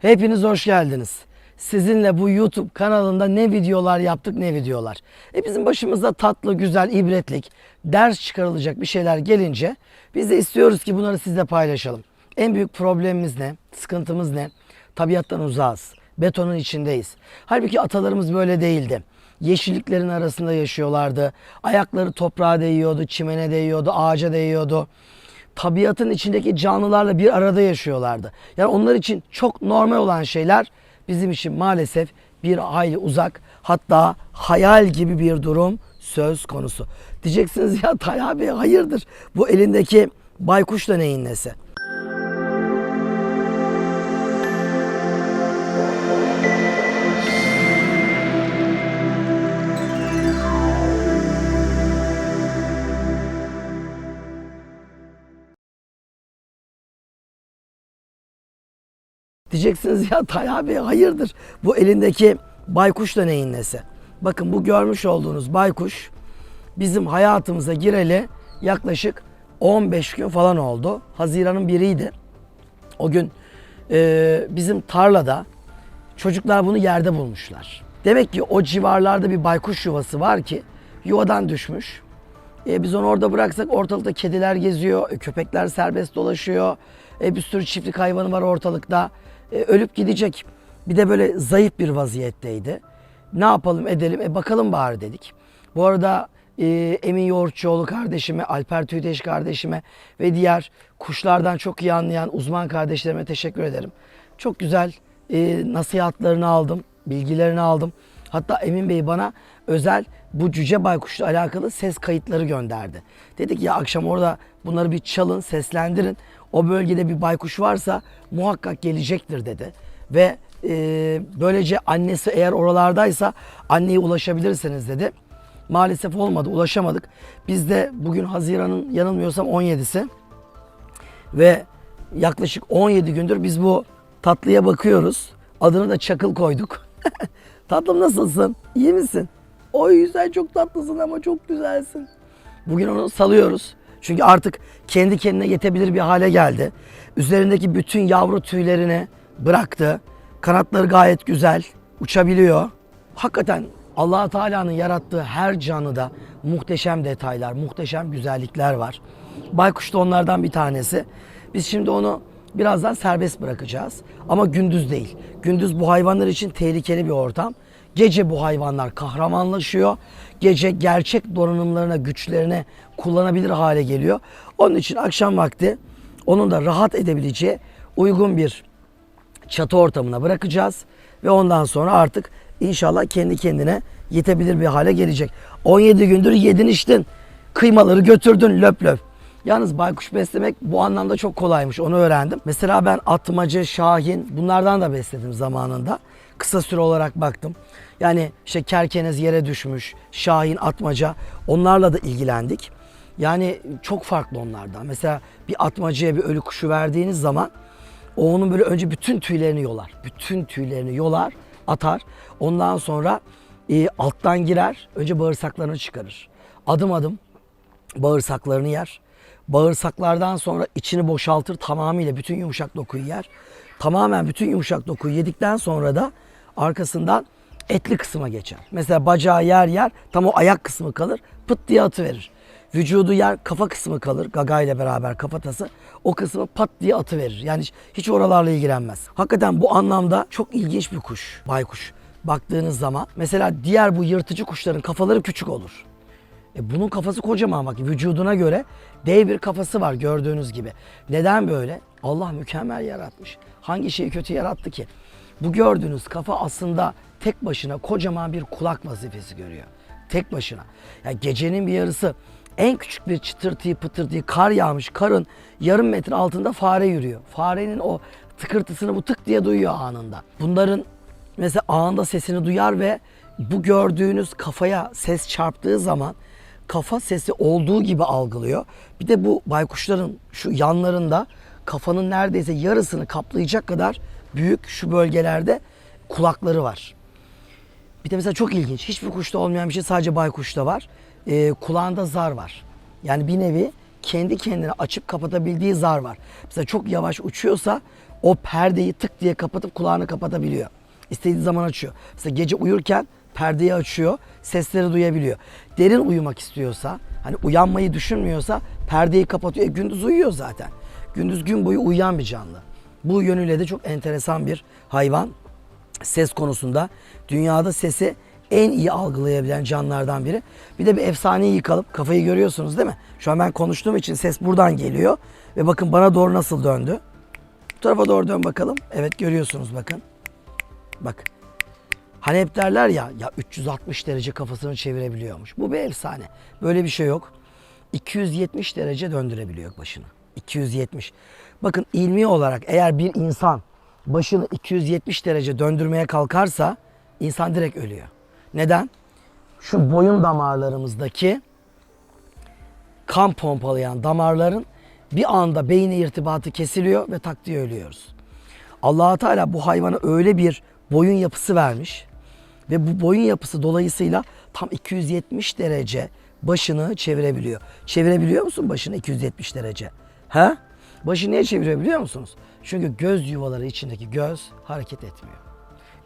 Hepiniz hoş geldiniz. Sizinle bu YouTube kanalında ne videolar yaptık ne videolar. E bizim başımıza tatlı, güzel, ibretlik, ders çıkarılacak bir şeyler gelince biz de istiyoruz ki bunları sizle paylaşalım. En büyük problemimiz ne? Sıkıntımız ne? Tabiattan uzağız. Betonun içindeyiz. Halbuki atalarımız böyle değildi. Yeşilliklerin arasında yaşıyorlardı. Ayakları toprağa değiyordu, çimene değiyordu, ağaca değiyordu tabiatın içindeki canlılarla bir arada yaşıyorlardı. Yani onlar için çok normal olan şeyler bizim için maalesef bir hayli uzak hatta hayal gibi bir durum söz konusu. Diyeceksiniz ya Talha Bey hayırdır bu elindeki baykuş da neyin nesi? Diyeceksiniz ya Talha Bey hayırdır bu elindeki baykuş da neyin nesi? Bakın bu görmüş olduğunuz baykuş bizim hayatımıza gireli yaklaşık 15 gün falan oldu. Haziran'ın biriydi. O gün e, bizim tarlada çocuklar bunu yerde bulmuşlar. Demek ki o civarlarda bir baykuş yuvası var ki yuvadan düşmüş. E, biz onu orada bıraksak ortalıkta kediler geziyor, köpekler serbest dolaşıyor. E, bir sürü çiftlik hayvanı var ortalıkta. E, ölüp gidecek. Bir de böyle zayıf bir vaziyetteydi. Ne yapalım edelim? E, bakalım bari dedik. Bu arada e, Emin Yoğurtçuoğlu kardeşime, Alper Tüyteş kardeşime ve diğer kuşlardan çok iyi anlayan uzman kardeşlerime teşekkür ederim. Çok güzel e, nasihatlerini aldım, bilgilerini aldım. Hatta Emin Bey bana özel bu cüce baykuşla alakalı ses kayıtları gönderdi. Dedik ya akşam orada bunları bir çalın, seslendirin. O bölgede bir baykuş varsa muhakkak gelecektir dedi. Ve e, böylece annesi eğer oralardaysa anneye ulaşabilirsiniz dedi. Maalesef olmadı, ulaşamadık. Biz de bugün Haziran'ın yanılmıyorsam 17'si ve yaklaşık 17 gündür biz bu tatlıya bakıyoruz. Adını da Çakıl koyduk. Tatlım nasılsın? İyi misin? Oy sen çok tatlısın ama çok güzelsin. Bugün onu salıyoruz. Çünkü artık kendi kendine yetebilir bir hale geldi. Üzerindeki bütün yavru tüylerini bıraktı. Kanatları gayet güzel. Uçabiliyor. Hakikaten allah Teala'nın yarattığı her canlıda muhteşem detaylar, muhteşem güzellikler var. Baykuş da onlardan bir tanesi. Biz şimdi onu birazdan serbest bırakacağız. Ama gündüz değil. Gündüz bu hayvanlar için tehlikeli bir ortam. Gece bu hayvanlar kahramanlaşıyor. Gece gerçek donanımlarına, güçlerine kullanabilir hale geliyor. Onun için akşam vakti onun da rahat edebileceği uygun bir çatı ortamına bırakacağız. Ve ondan sonra artık inşallah kendi kendine yetebilir bir hale gelecek. 17 gündür yedin içtin. Kıymaları götürdün löp löp. Yalnız baykuş beslemek bu anlamda çok kolaymış. Onu öğrendim. Mesela ben atmaca, şahin bunlardan da besledim zamanında. Kısa süre olarak baktım. Yani işte kerkenez yere düşmüş, şahin, atmaca onlarla da ilgilendik. Yani çok farklı onlardan. Mesela bir atmacaya bir ölü kuşu verdiğiniz zaman o onun böyle önce bütün tüylerini yolar. Bütün tüylerini yolar, atar. Ondan sonra e, alttan girer. Önce bağırsaklarını çıkarır. Adım adım bağırsaklarını yer. Bağırsaklardan sonra içini boşaltır tamamıyla bütün yumuşak dokuyu yer. Tamamen bütün yumuşak dokuyu yedikten sonra da arkasından etli kısma geçer. Mesela bacağı yer yer tam o ayak kısmı kalır pıt diye atıverir. Vücudu yer kafa kısmı kalır gaga ile beraber kafatası. O kısmı pat diye atıverir. Yani hiç, oralarla ilgilenmez. Hakikaten bu anlamda çok ilginç bir kuş. Baykuş. Baktığınız zaman mesela diğer bu yırtıcı kuşların kafaları küçük olur. E bunun kafası kocaman bak vücuduna göre dev bir kafası var gördüğünüz gibi. Neden böyle? Allah mükemmel yaratmış. Hangi şeyi kötü yarattı ki? Bu gördüğünüz kafa aslında tek başına kocaman bir kulak vazifesi görüyor. Tek başına. Yani gecenin bir yarısı en küçük bir çıtırtıyı pıtırtıyı kar yağmış karın yarım metre altında fare yürüyor. Farenin o tıkırtısını bu tık diye duyuyor anında. Bunların mesela anında sesini duyar ve bu gördüğünüz kafaya ses çarptığı zaman kafa sesi olduğu gibi algılıyor. Bir de bu baykuşların şu yanlarında kafanın neredeyse yarısını kaplayacak kadar büyük şu bölgelerde kulakları var. Bir de mesela çok ilginç. Hiçbir kuşta olmayan bir şey sadece baykuşta var. Ee, kulağında zar var. Yani bir nevi kendi kendine açıp kapatabildiği zar var. Mesela çok yavaş uçuyorsa o perdeyi tık diye kapatıp kulağını kapatabiliyor. İstediği zaman açıyor. Mesela gece uyurken perdeyi açıyor, sesleri duyabiliyor. Derin uyumak istiyorsa, hani uyanmayı düşünmüyorsa perdeyi kapatıyor. E, gündüz uyuyor zaten. Gündüz gün boyu uyuyan bir canlı. Bu yönüyle de çok enteresan bir hayvan. Ses konusunda dünyada sesi en iyi algılayabilen canlılardan biri. Bir de bir efsaneyi yıkalım. Kafayı görüyorsunuz değil mi? Şu an ben konuştuğum için ses buradan geliyor. Ve bakın bana doğru nasıl döndü. Bu tarafa doğru dön bakalım. Evet görüyorsunuz bakın. Bak. Hani hep derler ya, ya 360 derece kafasını çevirebiliyormuş. Bu bir efsane. Böyle bir şey yok. 270 derece döndürebiliyor başını. 270. Bakın ilmi olarak eğer bir insan başını 270 derece döndürmeye kalkarsa insan direkt ölüyor. Neden? Şu boyun damarlarımızdaki kan pompalayan damarların bir anda beyne irtibatı kesiliyor ve tak diye ölüyoruz. allah Teala bu hayvana öyle bir boyun yapısı vermiş ve bu boyun yapısı dolayısıyla tam 270 derece başını çevirebiliyor. Çevirebiliyor musun başını 270 derece? He? Başı niye çeviriyor biliyor musunuz? Çünkü göz yuvaları içindeki göz hareket etmiyor.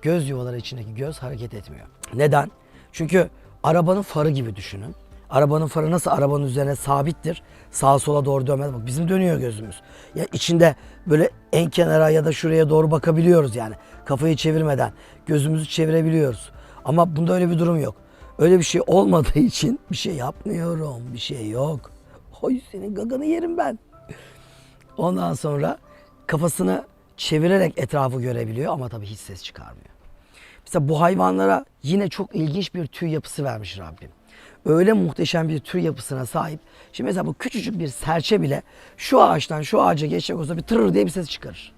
Göz yuvaları içindeki göz hareket etmiyor. Neden? Çünkü arabanın farı gibi düşünün. Arabanın farı nasıl arabanın üzerine sabittir. Sağa sola doğru dönmez. Bak bizim dönüyor gözümüz. Ya içinde böyle en kenara ya da şuraya doğru bakabiliyoruz yani. Kafayı çevirmeden gözümüzü çevirebiliyoruz. Ama bunda öyle bir durum yok. Öyle bir şey olmadığı için bir şey yapmıyorum. Bir şey yok. Oy senin gaganı yerim ben. Ondan sonra kafasını çevirerek etrafı görebiliyor ama tabii hiç ses çıkarmıyor. Mesela bu hayvanlara yine çok ilginç bir tüy yapısı vermiş Rabbim. Öyle muhteşem bir tüy yapısına sahip. Şimdi mesela bu küçücük bir serçe bile şu ağaçtan şu ağaca geçecek olsa bir tırır diye bir ses çıkarır.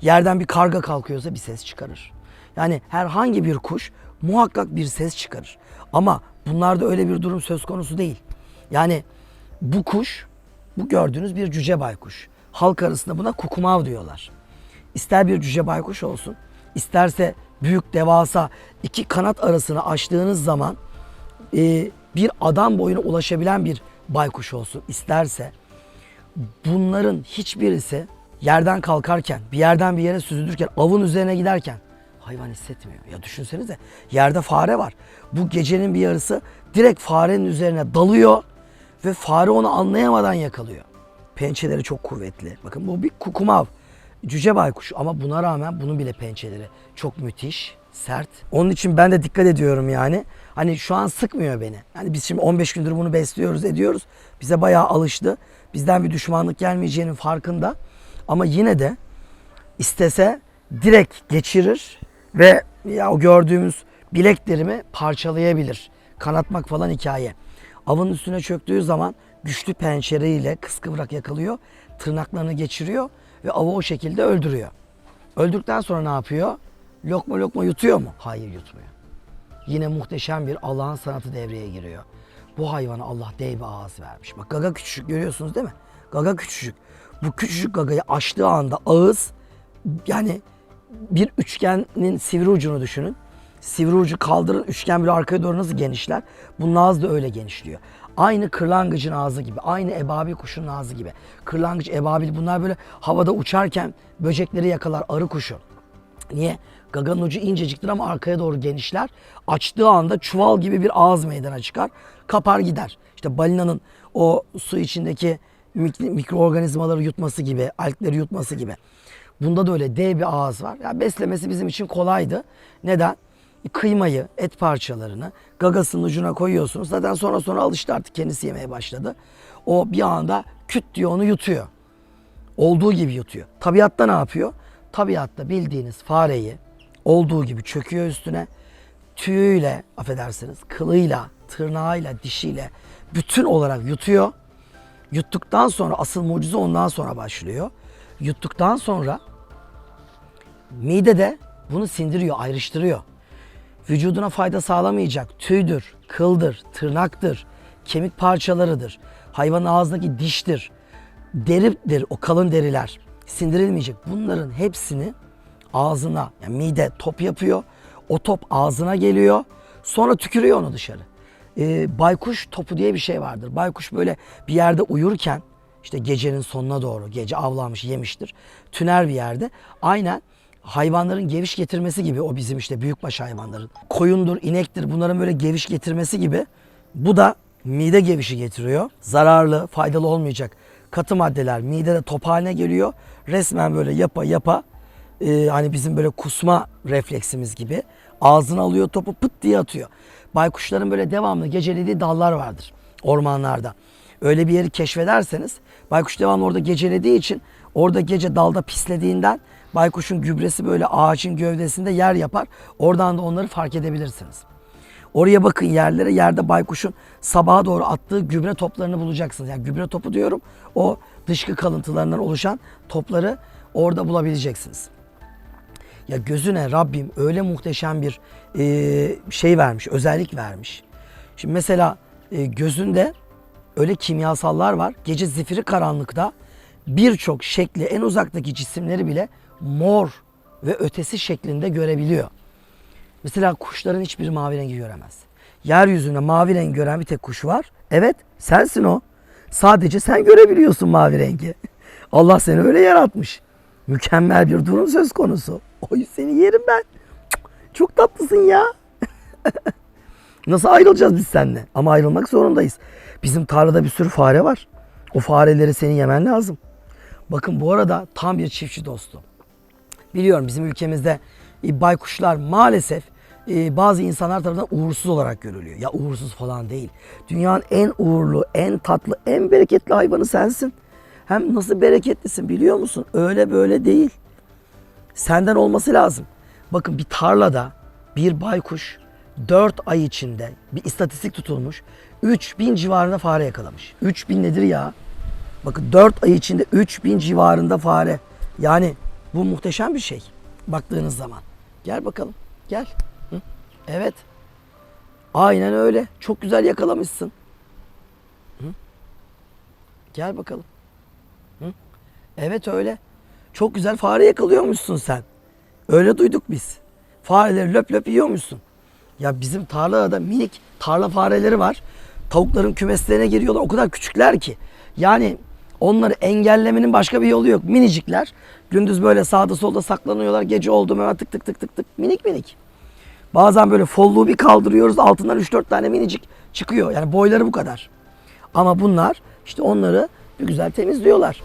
Yerden bir karga kalkıyorsa bir ses çıkarır. Yani herhangi bir kuş muhakkak bir ses çıkarır. Ama bunlarda öyle bir durum söz konusu değil. Yani bu kuş, bu gördüğünüz bir cüce baykuş. Halk arasında buna kukumav diyorlar. İster bir cüce baykuş olsun, isterse büyük devasa iki kanat arasını açtığınız zaman e, bir adam boyuna ulaşabilen bir baykuş olsun isterse bunların hiçbirisi yerden kalkarken, bir yerden bir yere süzülürken, avın üzerine giderken hayvan hissetmiyor. Ya düşünsenize yerde fare var. Bu gecenin bir yarısı direkt farenin üzerine dalıyor ve fare onu anlayamadan yakalıyor. Pençeleri çok kuvvetli. Bakın bu bir kukumav. Cüce baykuş ama buna rağmen bunun bile pençeleri çok müthiş, sert. Onun için ben de dikkat ediyorum yani. Hani şu an sıkmıyor beni. Yani biz şimdi 15 gündür bunu besliyoruz, ediyoruz. Bize bayağı alıştı. Bizden bir düşmanlık gelmeyeceğinin farkında. Ama yine de istese direkt geçirir ve ya o gördüğümüz bileklerimi parçalayabilir. Kanatmak falan hikaye. Avın üstüne çöktüğü zaman güçlü pençeleriyle kıskıvrak yakalıyor. Tırnaklarını geçiriyor ve avı o şekilde öldürüyor. Öldükten sonra ne yapıyor? Lokma lokma yutuyor mu? Hayır yutmuyor. Yine muhteşem bir Allah'ın sanatı devreye giriyor. Bu hayvana Allah dev bir ağız vermiş. Bak gaga küçücük görüyorsunuz değil mi? Gaga küçücük. Bu küçücük gagayı açtığı anda ağız yani bir üçgenin sivri ucunu düşünün. Sivri ucu kaldırın üçgen bir arkaya doğru nasıl genişler? Bunun ağzı da öyle genişliyor. Aynı kırlangıcın ağzı gibi, aynı ebabil kuşunun ağzı gibi. Kırlangıç, ebabil bunlar böyle havada uçarken böcekleri yakalar, arı kuşu. Niye? Gaganın ucu inceciktir ama arkaya doğru genişler. Açtığı anda çuval gibi bir ağız meydana çıkar. Kapar gider. İşte balinanın o su içindeki mik- mikroorganizmaları yutması gibi, algleri yutması gibi. Bunda da öyle dev bir ağız var. Ya beslemesi bizim için kolaydı. Neden? Kıymayı, et parçalarını gagasının ucuna koyuyorsunuz. Zaten sonra sonra alıştı artık kendisi yemeye başladı. O bir anda küt diyor onu yutuyor. Olduğu gibi yutuyor. Tabiatta ne yapıyor? Tabiatta bildiğiniz fareyi olduğu gibi çöküyor üstüne. Tüyüyle, affedersiniz, kılıyla, tırnağıyla, dişiyle bütün olarak yutuyor. Yuttuktan sonra asıl mucize ondan sonra başlıyor. Yuttuktan sonra mide de bunu sindiriyor, ayrıştırıyor. Vücuduna fayda sağlamayacak tüydür, kıldır, tırnaktır, kemik parçalarıdır. Hayvanın ağzındaki diştir, deridir o kalın deriler. Sindirilmeyecek. Bunların hepsini ağzına, yani mide top yapıyor. O top ağzına geliyor. Sonra tükürüyor onu dışarı. Ee, baykuş topu diye bir şey vardır. Baykuş böyle bir yerde uyurken işte gecenin sonuna doğru gece avlanmış yemiştir. Tüner bir yerde. Aynen hayvanların geviş getirmesi gibi o bizim işte büyükbaş hayvanların. Koyundur, inektir bunların böyle geviş getirmesi gibi. Bu da mide gevişi getiriyor. Zararlı, faydalı olmayacak katı maddeler midede top haline geliyor. Resmen böyle yapa yapa e, hani bizim böyle kusma refleksimiz gibi ağzına alıyor topu pıt diye atıyor. Baykuşların böyle devamlı gecelediği dallar vardır ormanlarda. Öyle bir yeri keşfederseniz baykuş devamlı orada gecelediği için orada gece dalda pislediğinden baykuşun gübresi böyle ağacın gövdesinde yer yapar. Oradan da onları fark edebilirsiniz. Oraya bakın yerlere. Yerde baykuşun sabaha doğru attığı gübre toplarını bulacaksınız. Yani gübre topu diyorum. O dışkı kalıntılarından oluşan topları orada bulabileceksiniz. Ya gözüne Rabbim öyle muhteşem bir e, şey vermiş, özellik vermiş. Şimdi mesela e, gözünde öyle kimyasallar var. Gece zifiri karanlıkta birçok şekli en uzaktaki cisimleri bile mor ve ötesi şeklinde görebiliyor. Mesela kuşların hiçbir mavi rengi göremez. Yeryüzünde mavi rengi gören bir tek kuş var. Evet sensin o. Sadece sen görebiliyorsun mavi rengi. Allah seni öyle yaratmış. Mükemmel bir durum söz konusu. Oy seni yerim ben. Çok tatlısın ya. Nasıl ayrılacağız biz seninle? Ama ayrılmak zorundayız. Bizim tarlada bir sürü fare var. O fareleri senin yemen lazım. Bakın bu arada tam bir çiftçi dostu. Biliyorum bizim ülkemizde e, baykuşlar maalesef e, bazı insanlar tarafından uğursuz olarak görülüyor. Ya uğursuz falan değil. Dünyanın en uğurlu, en tatlı, en bereketli hayvanı sensin. Hem nasıl bereketlisin biliyor musun? Öyle böyle değil. Senden olması lazım. Bakın bir tarlada bir baykuş 4 ay içinde bir istatistik tutulmuş. 3000 civarında fare yakalamış. 3000 nedir ya? Bakın 4 ay içinde 3000 civarında fare. Yani bu muhteşem bir şey baktığınız zaman. Gel bakalım. Gel. Hı? Evet. Aynen öyle. Çok güzel yakalamışsın. Hı? Gel bakalım. Hı? Evet öyle. Çok güzel fare yakalıyormuşsun sen. Öyle duyduk biz. Fareleri löp löp yiyormuşsun. Ya bizim tarlada da minik tarla fareleri var. Tavukların kümeslerine giriyorlar. O kadar küçükler ki. Yani onları engellemenin başka bir yolu yok. Minicikler. Gündüz böyle sağda solda saklanıyorlar. Gece oldu mu tık tık tık tık tık. Minik minik. Bazen böyle folluğu bir kaldırıyoruz. Altından 3-4 tane minicik çıkıyor. Yani boyları bu kadar. Ama bunlar işte onları bir güzel temizliyorlar.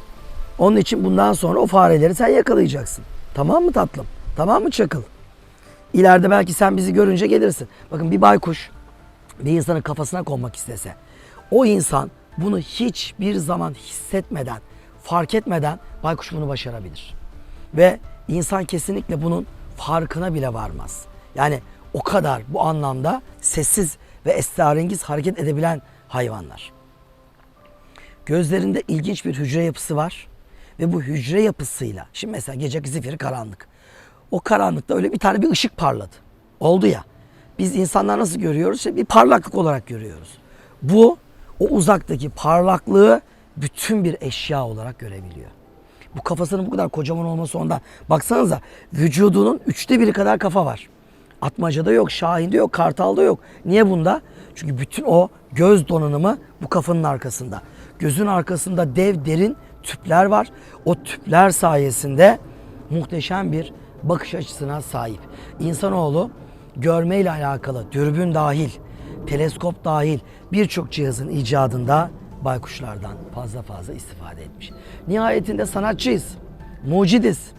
Onun için bundan sonra o fareleri sen yakalayacaksın. Tamam mı tatlım? Tamam mı çakıl? İleride belki sen bizi görünce gelirsin. Bakın bir baykuş bir insanın kafasına konmak istese o insan bunu hiçbir zaman hissetmeden, fark etmeden baykuş bunu başarabilir. Ve insan kesinlikle bunun farkına bile varmaz. Yani o kadar bu anlamda sessiz ve esrarengiz hareket edebilen hayvanlar. Gözlerinde ilginç bir hücre yapısı var. Ve bu hücre yapısıyla, şimdi mesela gece zifiri karanlık. O karanlıkta öyle bir tane bir ışık parladı. Oldu ya. Biz insanlar nasıl görüyoruz? İşte bir parlaklık olarak görüyoruz. Bu o uzaktaki parlaklığı bütün bir eşya olarak görebiliyor. Bu kafasının bu kadar kocaman olması ondan. Baksanıza vücudunun üçte biri kadar kafa var. Atmacada yok, Şahin'de yok, Kartal'da yok. Niye bunda? Çünkü bütün o göz donanımı bu kafanın arkasında. Gözün arkasında dev derin tüpler var. O tüpler sayesinde muhteşem bir bakış açısına sahip. İnsanoğlu görmeyle alakalı dürbün dahil, teleskop dahil birçok cihazın icadında baykuşlardan fazla fazla istifade etmiş. Nihayetinde sanatçıyız, mucidiz.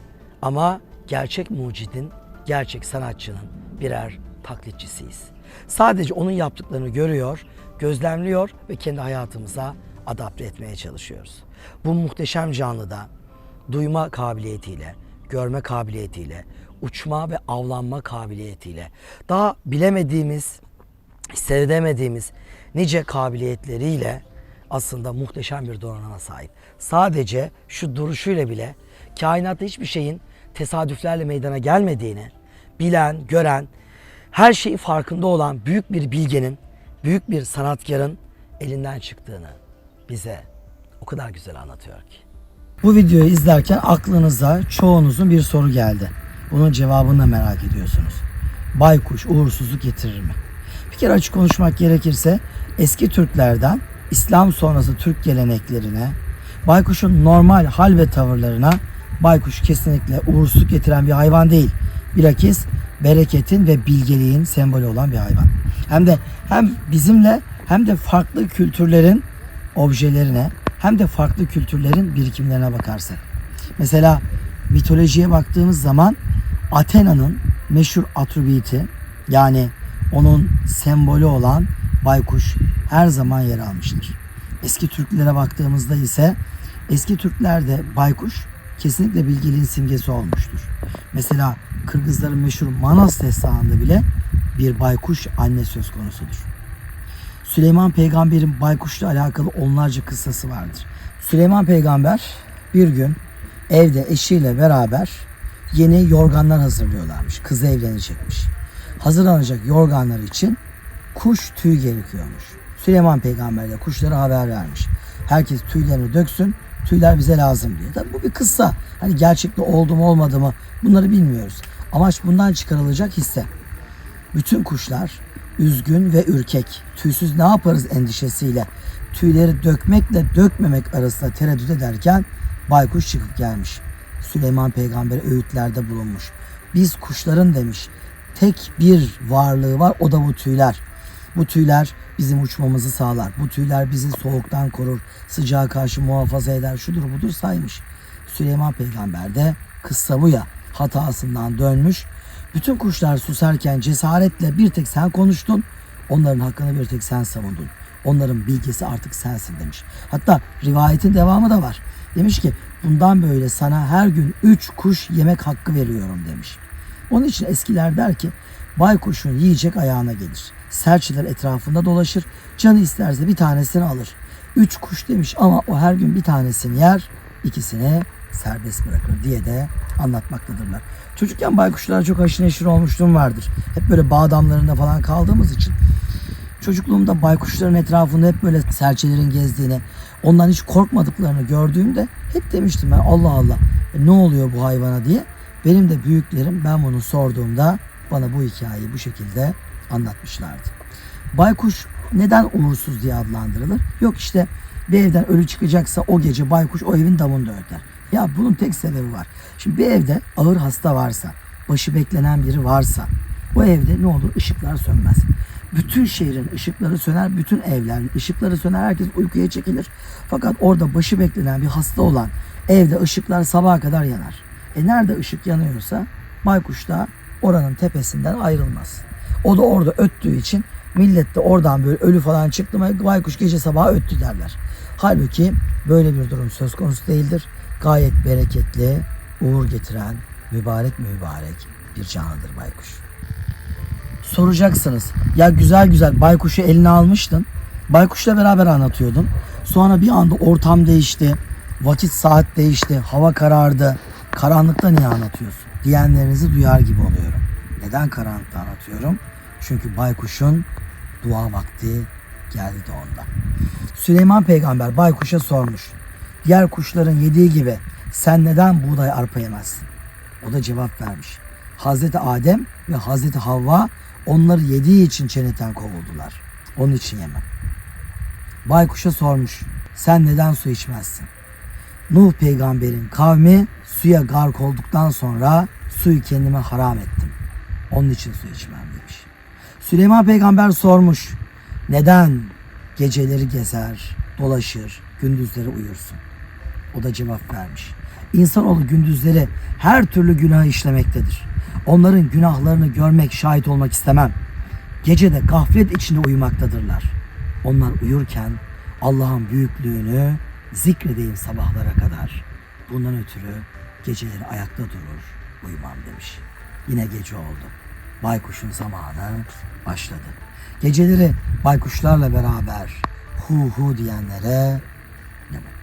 Ama gerçek mucidin, gerçek sanatçının birer taklitçisiyiz. Sadece onun yaptıklarını görüyor, gözlemliyor ve kendi hayatımıza adapte etmeye çalışıyoruz. Bu muhteşem canlıda duyma kabiliyetiyle, görme kabiliyetiyle, uçma ve avlanma kabiliyetiyle, daha bilemediğimiz, hissedemediğimiz nice kabiliyetleriyle aslında muhteşem bir donanıma sahip. Sadece şu duruşuyla bile kainatta hiçbir şeyin tesadüflerle meydana gelmediğini bilen, gören, her şeyin farkında olan büyük bir bilgenin, büyük bir sanatkarın elinden çıktığını bize o kadar güzel anlatıyor ki. Bu videoyu izlerken aklınıza çoğunuzun bir soru geldi. Bunun cevabını da merak ediyorsunuz. Baykuş uğursuzluk getirir mi? Kere açık konuşmak gerekirse eski Türklerden İslam sonrası Türk geleneklerine Baykuşun normal hal ve tavırlarına baykuş kesinlikle uğursuzluk getiren bir hayvan değil. Bilakis bereketin ve bilgeliğin sembolü olan bir hayvan. Hem de hem bizimle hem de farklı kültürlerin objelerine hem de farklı kültürlerin birikimlerine bakarsak. Mesela mitolojiye baktığımız zaman Athena'nın meşhur atribütü yani onun sembolü olan baykuş her zaman yer almıştır. Eski Türklere baktığımızda ise eski Türklerde baykuş kesinlikle bilgeliğin simgesi olmuştur. Mesela Kırgızların meşhur Manas destanında bile bir baykuş anne söz konusudur. Süleyman peygamberin baykuşla alakalı onlarca kıssası vardır. Süleyman peygamber bir gün evde eşiyle beraber yeni yorganlar hazırlıyorlarmış. Kızı evlenecekmiş. Hazırlanacak yorganlar için kuş tüy gerekiyormuş. Süleyman peygamber de kuşlara haber vermiş. Herkes tüylerini döksün, tüyler bize lazım diye. Tabii bu bir kıssa. Hani gerçekte oldu mu olmadı mı bunları bilmiyoruz. Amaç bundan çıkarılacak hisse. Bütün kuşlar üzgün ve ürkek, tüysüz ne yaparız endişesiyle tüyleri dökmekle dökmemek arasında tereddüt ederken baykuş çıkıp gelmiş. Süleyman peygamber öğütlerde bulunmuş. Biz kuşların demiş tek bir varlığı var o da bu tüyler. Bu tüyler bizim uçmamızı sağlar. Bu tüyler bizi soğuktan korur, sıcağa karşı muhafaza eder, şudur budur saymış. Süleyman peygamber de kıssa bu ya hatasından dönmüş. Bütün kuşlar susarken cesaretle bir tek sen konuştun. Onların hakkını bir tek sen savundun. Onların bilgisi artık sensin demiş. Hatta rivayetin devamı da var. Demiş ki bundan böyle sana her gün üç kuş yemek hakkı veriyorum demiş. Onun için eskiler der ki baykuşun yiyecek ayağına gelir. Serçeler etrafında dolaşır. Canı isterse bir tanesini alır. Üç kuş demiş ama o her gün bir tanesini yer, ikisini serbest bırakır diye de anlatmaktadırlar. Çocukken baykuşlara çok haşır neşir olmuşluğum vardır. Hep böyle bağ damlarında falan kaldığımız için. Çocukluğumda baykuşların etrafında hep böyle serçelerin gezdiğini, ondan hiç korkmadıklarını gördüğümde hep demiştim ben Allah Allah e, ne oluyor bu hayvana diye. Benim de büyüklerim ben bunu sorduğumda bana bu hikayeyi bu şekilde anlatmışlardı. Baykuş neden uğursuz diye adlandırılır? Yok işte bir evden ölü çıkacaksa o gece baykuş o evin damında öter. Ya bunun tek sebebi var. Şimdi bir evde ağır hasta varsa, başı beklenen biri varsa o evde ne olur? Işıklar sönmez. Bütün şehrin ışıkları söner, bütün evlerin ışıkları söner, herkes uykuya çekilir. Fakat orada başı beklenen bir hasta olan evde ışıklar sabaha kadar yanar. E nerede ışık yanıyorsa baykuş da oranın tepesinden ayrılmaz. O da orada öttüğü için millet de oradan böyle ölü falan çıktı mı baykuş gece sabaha öttü derler. Halbuki böyle bir durum söz konusu değildir. Gayet bereketli, uğur getiren, mübarek mübarek bir canlıdır baykuş. Soracaksınız. Ya güzel güzel baykuşu eline almıştın. Baykuşla beraber anlatıyordun. Sonra bir anda ortam değişti. Vakit saat değişti. Hava karardı. Karanlıkta niye anlatıyorsun? Diyenlerinizi duyar gibi oluyorum. Neden karanlıkta anlatıyorum? Çünkü baykuşun dua vakti geldi de ondan. Süleyman peygamber baykuşa sormuş. Diğer kuşların yediği gibi sen neden buğday arpa yemezsin? O da cevap vermiş. Hazreti Adem ve Hazreti Havva onları yediği için cennetten kovuldular. Onun için yemem. Baykuşa sormuş. Sen neden su içmezsin? Nuh peygamberin kavmi suya gark olduktan sonra suyu kendime haram ettim. Onun için su içmem demiş. Süleyman peygamber sormuş. Neden geceleri gezer, dolaşır, gündüzleri uyursun? O da cevap vermiş. İnsanoğlu gündüzleri her türlü günah işlemektedir. Onların günahlarını görmek, şahit olmak istemem. Gecede gaflet içinde uyumaktadırlar. Onlar uyurken Allah'ın büyüklüğünü zikredeyim sabahlara kadar. Bundan ötürü geceleri ayakta durur, uyumam demiş. Yine gece oldu. Baykuşun zamanı başladı. Geceleri baykuşlarla beraber hu hu diyenlere ne mutlu.